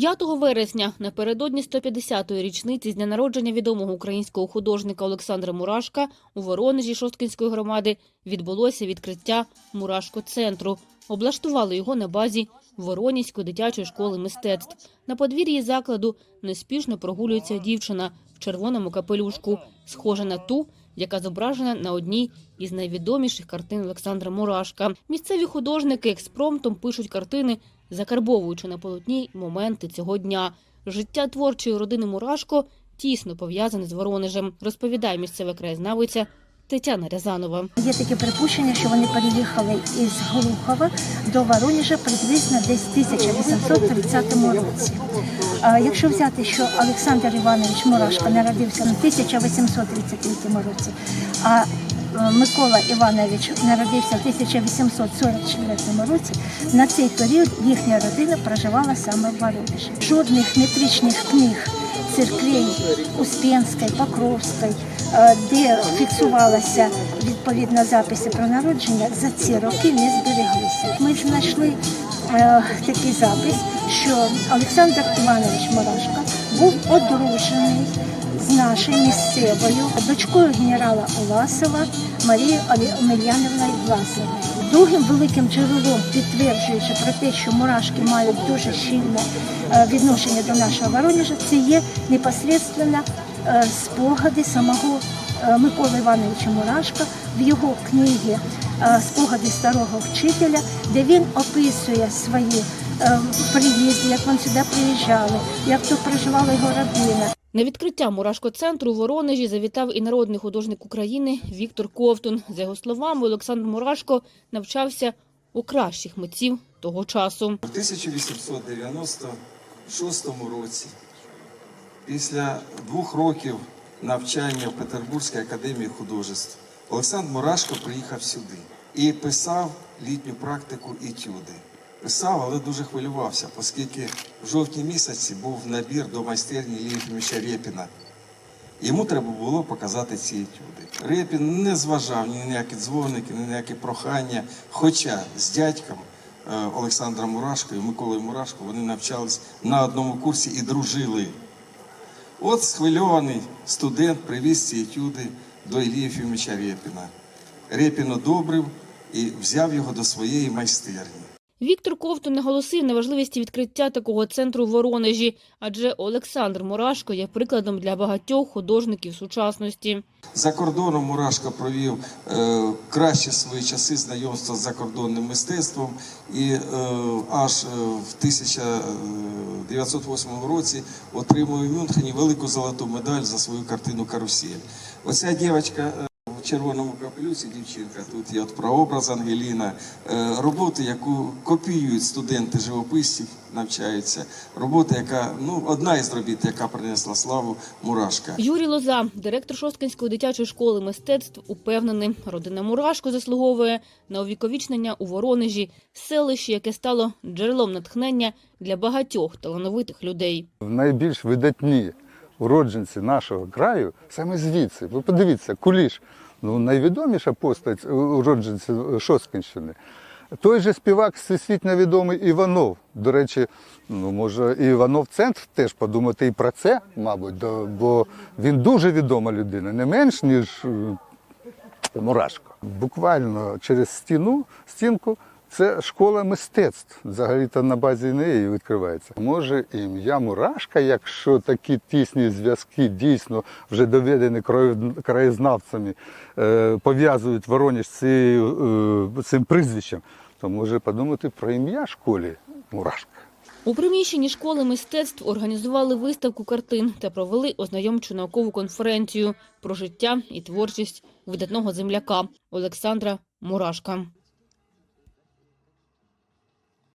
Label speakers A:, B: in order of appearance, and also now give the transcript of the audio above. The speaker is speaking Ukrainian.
A: 5 вересня, напередодні 150-ї річниці з дня народження відомого українського художника Олександра Мурашка у Воронежі Шосткинської громади відбулося відкриття Мурашко-центру. Облаштували його на базі Воронізької дитячої школи мистецтв. На подвір'ї закладу неспішно прогулюється дівчина в червоному капелюшку, схожа на ту, яка зображена на одній із найвідоміших картин Олександра Мурашка. Місцеві художники експромтом пишуть картини, закарбовуючи на полотні моменти цього дня. Життя творчої родини Мурашко тісно пов'язане з Воронежем, розповідає місцева краєзнавиця Тетяна Рязанова.
B: Є таке припущення, що вони переїхали із Глухова до Воронежа приблизно десь в 1830 році. А якщо взяти, що Олександр Іванович Мурашко народився в 1833 році, а Микола Іванович народився в 1844 році, на цей період їхня родина проживала саме в Воронежі. Жодних метричних книг церквей Успенської, Покровської, е, де фіксувалися відповідно записи про народження, за ці роки не збереглися. Ми знайшли е, такий запис, що Олександр Іванович Мурашко був одружений з нашою місцевою дочкою генерала Уласова Марією Омельяновною Власовою. Другим великим джерелом, підтверджуючи про те, що мурашки мають дуже щільне е, відношення до нашого Воронежа, це є непосредственно е, спогади самого Миколи Івановича Мурашка в його книгі Спогади старого вчителя, де він описує свої е, приїзди, як вони сюди приїжджали, як тут проживала його родина.
A: На відкриття Мурашко-центру у Воронежі завітав і народний художник України Віктор Ковтун. За його словами, Олександр Мурашко навчався у кращих митців того часу.
C: У 1896 році, після двох років навчання в Петербурзькій академії художеств, Олександр Мурашко приїхав сюди і писав літню практику етюди. Писав, але дуже хвилювався, оскільки в жовтні місяці був набір до майстерні Ілії Рєпіна. Йому треба було показати ці етюди. Репін не зважав ні на які дзвоники, ні на які прохання. Хоча з дядьком е, Олександром Мурашко і Миколою Мурашко вони навчались на одному курсі і дружили. От схвильований студент привіз ці етюди до Ілії Єфімовича Репіна. Репін одобрив і взяв його до своєї майстерні.
A: Віктор Ковтун наголосив на важливості відкриття такого центру в Воронежі, адже Олександр Мурашко є прикладом для багатьох художників сучасності.
C: За кордоном Мурашко провів е, кращі свої часи знайомства з закордонним мистецтвом і е, аж е, в 1908 році отримав у Мюнхені велику золоту медаль за свою картину Карусель. Оця дівчинка в червоному капелюсі, дівчинка, тут є от прообраз Ангеліна, е, роботи, яку копіюють студенти живописців, навчаються. Робота, яка ну одна із робіт, яка принесла славу Мурашка.
A: Юрій Лоза, директор Шосткинської дитячої школи мистецтв, упевнений, родина Мурашко заслуговує на увіковічнення у Воронежі, селищі, яке стало джерелом натхнення для багатьох талановитих людей.
D: найбільш видатні уродженці нашого краю саме звідси. Ви подивіться, Куліш, ну найвідоміша постать уродженців Шосткинщини. Той же співак всесвітньо відомий Іванов. До речі, ну може і Іванов центр теж подумати і про це, мабуть, бо він дуже відома людина, не менш ніж е, Мурашко. Буквально через стіну, стінку це школа мистецтв. Взагалі-то на базі неї відкривається. Може, ім'я Мурашка, якщо такі тісні зв'язки дійсно вже доведені краєзнавцями, е, пов'язують Воронеж з е, цим прізвищем, то може подумати про ім'я школі Мурашка.
A: У приміщенні школи мистецтв організували виставку картин та провели ознайомчу наукову конференцію про життя і творчість видатного земляка Олександра Мурашка.